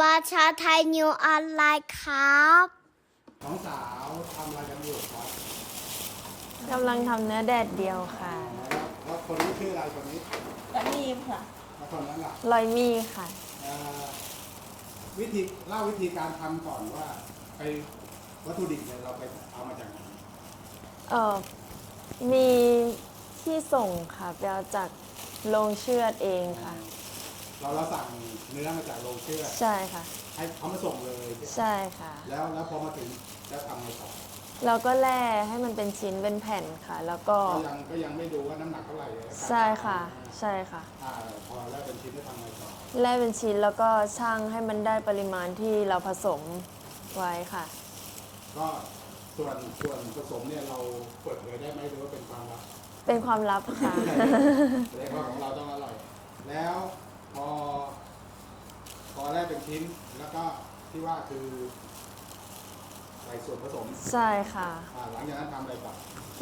ประชาไทยนิวออนไลน์ครับน้องสาวทำอะไรกันอยู่ครับกำลังทำเนื้อแดดเดียวค่ะ แล้วแล้วคนนี้ชื่ออะไรคนนี้แบบนี้ค่ะ แล้วคนนั้นล่ะลอยมี่ค่ะ เอ่อวิธีเล่าวิธีการทำก่อนว่า ไปวัตถุดิบเนี่ยเราไปเอามาจากไหนเออมีที่ส่งค่ะไปเอาจากโรงเชือดเองค่ะ เราเราสั่งเนื้อมาจากโรงเชือดใช่ค่ะ ให้เขามาส่งเลย ใช่ค่ะ แล้วแล้วพอมาถึงแล้วทำไงต่อเราก็แล่ให้มันเป็นชิ้นเป็นแผ่นค่ะ แล้วก็ ก็ยังก็ยังไม่ดูว่าน้ำหนักเท่าไหร่เลยใช่ค่ะ ใช่ค่ะ อ่าพอแล้วเป็นชิ้นได้ทำไงต่อแล่เป็นชิ้นแล้วก็ช่างให้มันได้ปริมาณที่เราผสมไว้ค่ะ ก็ส่วนส่วนผสมเนี่ยเราเปิดเผยได้ไหมหรือว่าเป็นความลับ เป็นความลับค่ะ แสดงว่าของเราต้องอร่อย แล้ว พอ พอได้เป็นชิ้น แล้วก็ที่ว่าคือใส่ส่วนผสมใช่ค่ะ อ่าหลังจากนั้นทำอะไรต่อ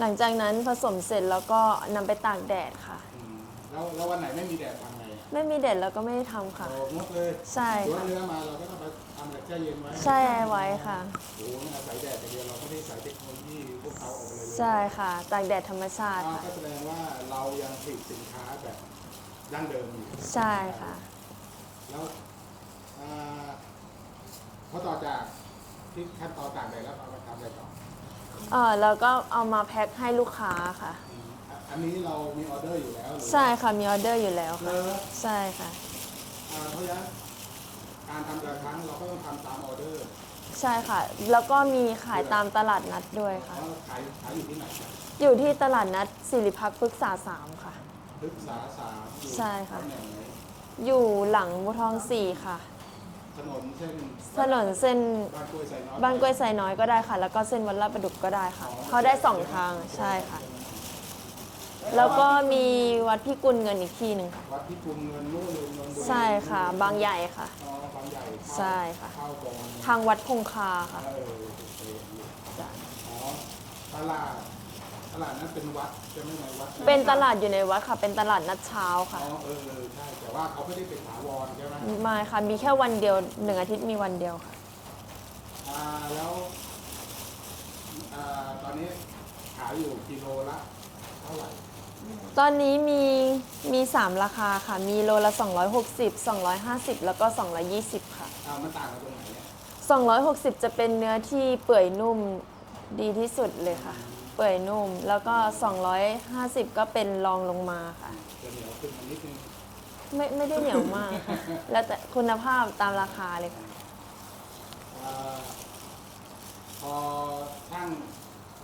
หลังจากนั้นผสมเสร็จแล้วก็นำไปตากแดดค่ะ อืมแล้วแล้ววันไหนไม่มีแดดทำไงไม่มีแดดเราก็ไม่ได้ทำค่ะ โอ้งดเลยใช่สวนค่ะเนื้อมาเราก็ต้องไปทำแบบแช่เย็นไว้แช่ไว้ค่ะ โอ้โหนี่อาศัยแดดอย่างเดียวเราไม่ได้ใส่เทคโนโลยีพวกเขาออกไปเลยใช่ค่ะ ตากแดดธรรมชาติอ่าค่ะ ก็แสดงว่าเรายังผลิตสินค้าแบบ ดั้งเดิมอยู่ใช่ค่ะ แล้วอ่าพอต่อจากที่ขั้นตอนต่างๆแล้วเรามาทำอะไรต่อเออแล้วก็เอามาแพ็คให้ลูกค้าค่ะ อืมอะอันนี้เรามีออเดอร์อยู่แล้วหรือใช่ค่ะมีออเดอร์อยู่แล้วเลค่ะ ยใช่ค่ะอ่าเพราะฉะนั้นการทำแต่ละครั้งเราก็ต้องทำตามออเดอร์ใช่ค่ะ แล้วก็มีขายตามตลาดนัดด้วยค่ะ แล้วขายขายอยู่ที่ไหนครับ อยู่ที่ตลาดนัดสิริพักษ์พฤกษาสามค่ะ พฤกษาสามอยู่ใช่ค่ะ ตำแหน่งไหนอยู่หลังบุทองสี่ค่ะ ถนนเส้นถนนเส้นบ้านกล้วยไซน้อยบ้านกล้วยไซน้อยก็ได้ค่ะ แล้วก็เส้นวัดลาดประดุกก็ได้ค่ะ เขาได้สองทางใช่ค่ะ แล้วก็มีวัดพิกุลเงินอีกที่หนึ่งค่ะ วัดพิกุลเงินนู่นเลยนนบุรีใช่ค่ะ บางใหญ่ค่ะ อ๋อบางใหญ่เข้าใช่ค่ะ เข้าตรงทางวัดคงคาค่ะเออโอเคจ้ะอ๋อตลาด ตลาดนั้นเป็นวัดใช่ไหมในวัดเป็นตลาดอยู่ในวัดค่ะ เป็นตลาดนัดเช้าอ๋ค่ะอเออเออใช่ แต่ว่าเขาไม่ได้เป็นถาวรใช่ไหมไม่ค่ะ มีแค่วันเดียวหนึ่งอาทิตย์มีวันเดียวค่ะ อ่าแล้วอ่าตอนนี้ขายอยู่กิโลละเท่าไหร่ตอนนี้มีมี 3 ราคาค่ะ มีโลละ 260 250 แล้วก็ 220 ค่ะ อ่ามันต่างกันตรงไหนเนี่ย260 จะเป็นเนื้อที่เปื่อยนุ่มดีที่สุดเลยค่ะ เปื่อยนุ่ม แล้วก็ 250 ก็เป็นรองลงมาค่ะ จะเหนียวขึ้นมานิดนึงไม่ไม่ได้เหนียวมากค่ะ แล้วแต่คุณภาพตามราคาเลยค่ะอ่าพอช่าง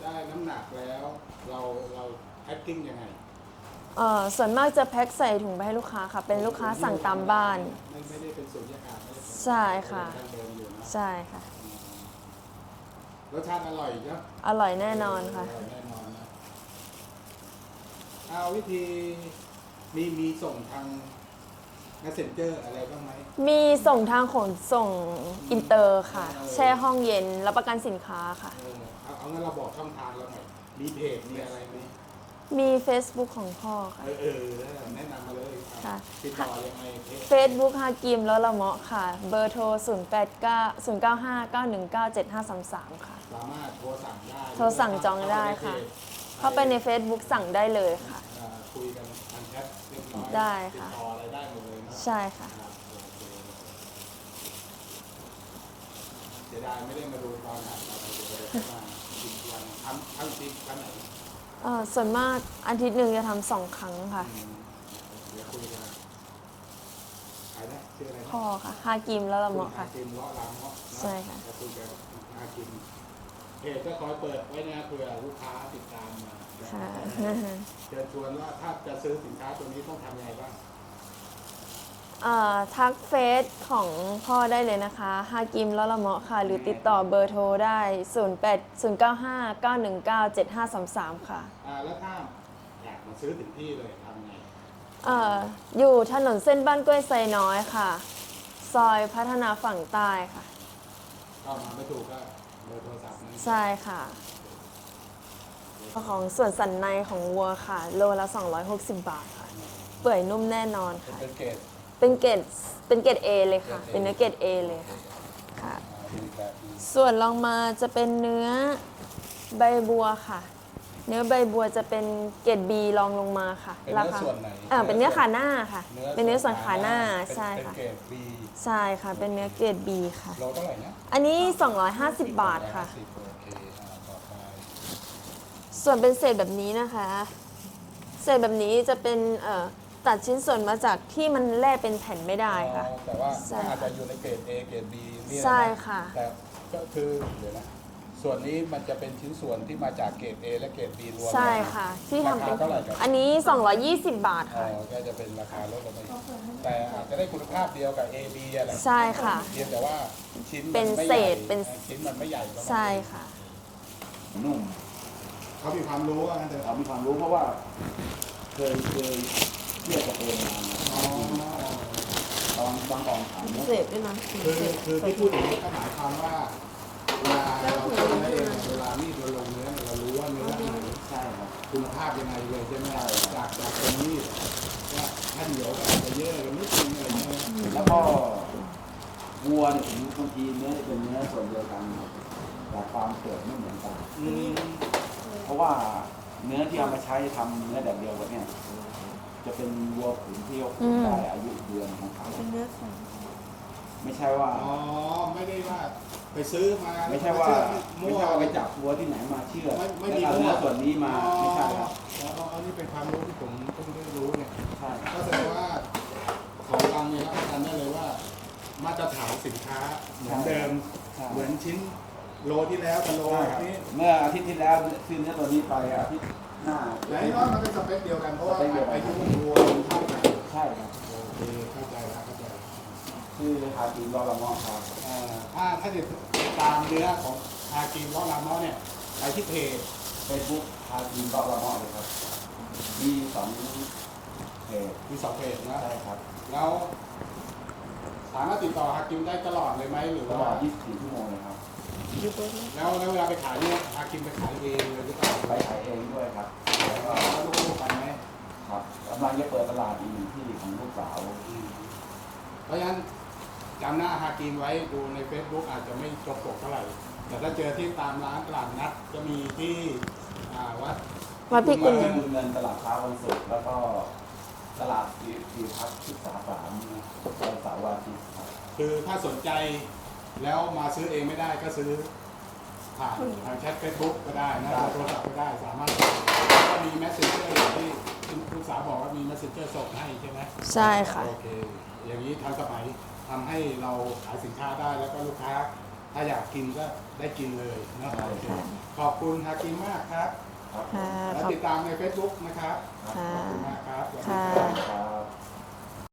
ได้น้ำหนักแล้ว เราเราแพ็คกิ้งยังไงเอ่อส่วนมากจะแพ็คใส่ถุงไปให้ลูกค้าค่ะ เป็นลูกค้าสั่งตามบ้าน ไม่ไม่ได้เป็นสูตรยากาศไม่ได้เป็นใช่ค่ะเป็นดั้งเดิมอยู่นะ ใช่ค่ะ รสชาติอร่อยครับอร่อยแน่นอนค่ะ ร่ยแน่นอนนะเอาวิธีมีมีส่งทาง messenger อะไรบ้างไหม มีส่งทางขนส่งอินเตอร์ค่ะ แช่ห้องเย็นรับประกันสินค้าค่ะ เออเอาเอางั้นเราบอกช่องทางเราหน่อยมีเพจมีอะไรไหมมี Facebook ของพ่อค่ะ เออเออแนะนำมาเลยรับค่ะ ติดต่อยังไงเพจ Facebook ฮากิมแล้วละเมาะค่ะ เบอร์โทร 0 8 9 0 9 5 9 1 9 7 5 3 3 ค่ะ สามารถโทรสั่งได้โทรสั่งจองได้ค่ะ เข้าไปใน Facebook สั่งได้เลยค่ะเอ่อคุยกันทางแชทเรียบร้อยได้ค่ะ ติดต่ออะไรได้หมดเลยเนอะใช่ค่ะ ครับโอเคเสียดายไม่ได้มาดูตอนอัดเราเลยเพราะว่าจริงวันทำทำจริงวันไหนเอ่อส่วนมากอาทิตย์หนึ่งจะทำสองครั้งค่ะ อืมเดี๋ยวคุยกันใครนะชื่ออะไรนะ พ่อค่ะฮากิมแล้วละคุณเมาะอาค่ะ กิมเลาะลามเนาะใช่ค่ะจะคุยกันอากิม เพจก็คอยเปิดไว้นะเผื่อลูกค้าติดตามมาค่ะเชิญชวนว่าถ้าจะซื้อสินค้าตัวนี้ต้องทำยังไงบ้างเอ่อทักเฟซของพ่อได้เลยนะคะฮากิมแล้วละเมาะค่ะ หรือติดต่อเบอร์โทรได้ 0 8 0 9 5 9 1 9 7 5 3 3 ค่ะอ่าแล้วถ้าอยากมาซื้อถึงที่เลยทำไงเอ่ออยู่ถนนเส้นบ้านกล้วยไซน้อยค่ะ ซอยพัฒนาฝั่งใต้ค่ะ ก็มาไม่ถูกก็เบอร์โทรศัพท์นั้น ใช่ค่ะ ของส่วนสันในของวัวค่ะ โลละ 260 บาทค่ะ เปื่อยนุ่มแน่นอนค่ะ เป็นเกรดเป็นเกรดเป็นเกรด A เลยค่ะ เป็นเนื้อเกรด A เลยค่ะค่ะอ่าดูแบบนี้ส่วนลองมาจะเป็นเนื้อใบบัวค่ะ เนื้อใบบัวจะเป็นเกรด B รองลงมาค่ะเป็นราเนื้อคาส่วนไหนอ่าเป็นเนื้อขาหน้าค่ะ เป็นเนื้อส่วนขาหน้าเป็นใช่เป็นค่ะเกรด B ใช่ค่ะ เป็นเนื้อเกรด B ค่ะโลเท่าไหร่นะอันนี้ 250 บาทค่ะ150โอเคอ่าต่อไปส่วนเป็นเศษแบบนี้นะคะ เศษแบบนี้จะเป็นเอ่อตัดชิ้นส่วนมาจากที่มันแล่เป็นแผ่นไม่ได้ค่ะอ๋อแต่ว่าใช่อาจจะอยู่ในเกรด A เกรด B เนี่ยนใช่ค่ะแต่ก็คือเดี๋ยวนะ ส่วนนี้มันจะเป็นชิ้นส่วนที่มาจากเกรด A และเกรด B รวมใช่กันค่ะ ที่ทำเป็นราคาเท่าไหร่ครับอันนี้ 220 บาทอ๋อค่ะก็จะเป็นราคาลดลงไปแต่อาจจะได้คุณภาพเดียวกับ A B อะไรใช่ค่ะ เพียงแต่ว่าชิ้นมัเป็นไม่เศใหญ่ษเป็น ชิ้นมันไม่ใหญ่ประมาณ ใช่ค่ะ นุ่มเขามีความรู้ว่างั้นเถอะเรามีความรู้เพราะว่า เคยเคยเทียบกับเองมาอ๋อตอนบางกองขายเนี่ยเศษด้วยนะคือคือที่พูดอย่างนี้ก็หมายความว่า เวลาเราต้มเนื้อเองเวลามีดเราลงเนื้อเรารู้ว่าเนื้อไหนใช่ครับคุณภาพยังไงเลยใช่ไหมจากจากตรงนี้ว่าถ้าเหนียวก็อาจจะเยอะกันนิดนึงอะไรเงี้ยนะแล้วก็วัวเนี่ยผมบางทีเนื้อจะเป็นเนื้อส่วนเดียวกันแต่ความเกิดไม่เหมือนกันอืมเพราะว่าเนื้อที่เอามาใช้ทำเนื้อแบบเดียวกันเนี่ยจะเป็นวัวขุนที่เขาขุนได้อายุเดือนของเขาเป็นเนื้อแข็งไม่ใช่ว่าอ๋อไม่ได้ว่า ไปซื้อมาไม่ใช่ว่ามั่ไม่วใช่ว่าไปจับวัวที่ไหนมาเชื่อไม่ไม่แล้วมีเอามั่วเนื้อส่วนนี้มาไม่ใช่ครับอ๋ออ๋ออันนี้เป็นความรู้ที่ผมเพิ่งได้รู้เนี่ยใช่ครับก็แสดงว่าของเราเนี่ยรับประกันได้เลยว่า มาตรฐานสินค้าเหมือนเดิมใช่เหมือนชิ้นโลที่แล้วกับโลใช่ครับนี้เมื่ออาทิตย์ที่แล้วซื้อเนื้อตัวนี้ไปอาทิตย์หน้าและนี่ว่ามันเป็นสเปคเดียวกันเพราะว่าสเปคเดียวกันอายุวัวากินรอละมอครับเอ่อถ้าถ้าจะติดตามเนื้อของอากินล้อลามอเนี่ยไปที่เพจเฟซบุ๊กฮากินรอละมอเลยครับ มีสองเพจมีสองเพจนะใช่ครับแล้วสามารถติดต่อฮากิมได้ตลอดเลยไหมหรือตลว่าอด24 ชั่วโมงเลยครับ แล้วแล้วเวลาไปขายเนี่ยฮากิมไปขายเองเลยหรือเปล่าไปขายเองด้วยครับ แล้วก็แล้วลูกๆไปไหมครับกำลังจะเปิดตลาดอีกหนึ่งที่ของลูกสาว เพราะฉะนั้น จำหน้าฮากิมไว้ดูใน Facebook อาจจะไม่จบปกเท่าไหร่ แต่ถ้าเจอที่ตามร้านตลาดนัดจะมีที่อ่าวัดวัดพิกุลที่บุญเงินตลาดเช้าวันศุกร์แล้วก็ตลาดสีสีพักศึกษาสามวันเสาร์วันอาทิตย์ครับคือถ้าสนใจแล้วมาซื้อเองไม่ได้ก็ซื้อ ผ่านทางแชทเฟซบุ๊กก็ได้นะทางโทรศัพท์ก็ได้สามารถก็มีแมสเซนเจอร์อย่างที่คุณลูกสาวบอกว่ามีแมสเซนเจอร์ส่งให้ใช่ไหมใช่ค่ะ โอเคอย่างนี้ทันสมัย ทำให้เราขายสินค้าได้แล้วก็ลูกค้า ถ้าอยากกินก็ได้กินเลยนะโอเคขอบคุณฮากิมมากครับครับ ค่ะและขอบติดตามใน Facebook นะครับค่ะขอบคุณมากครับสวัสดีค่ะครับครับ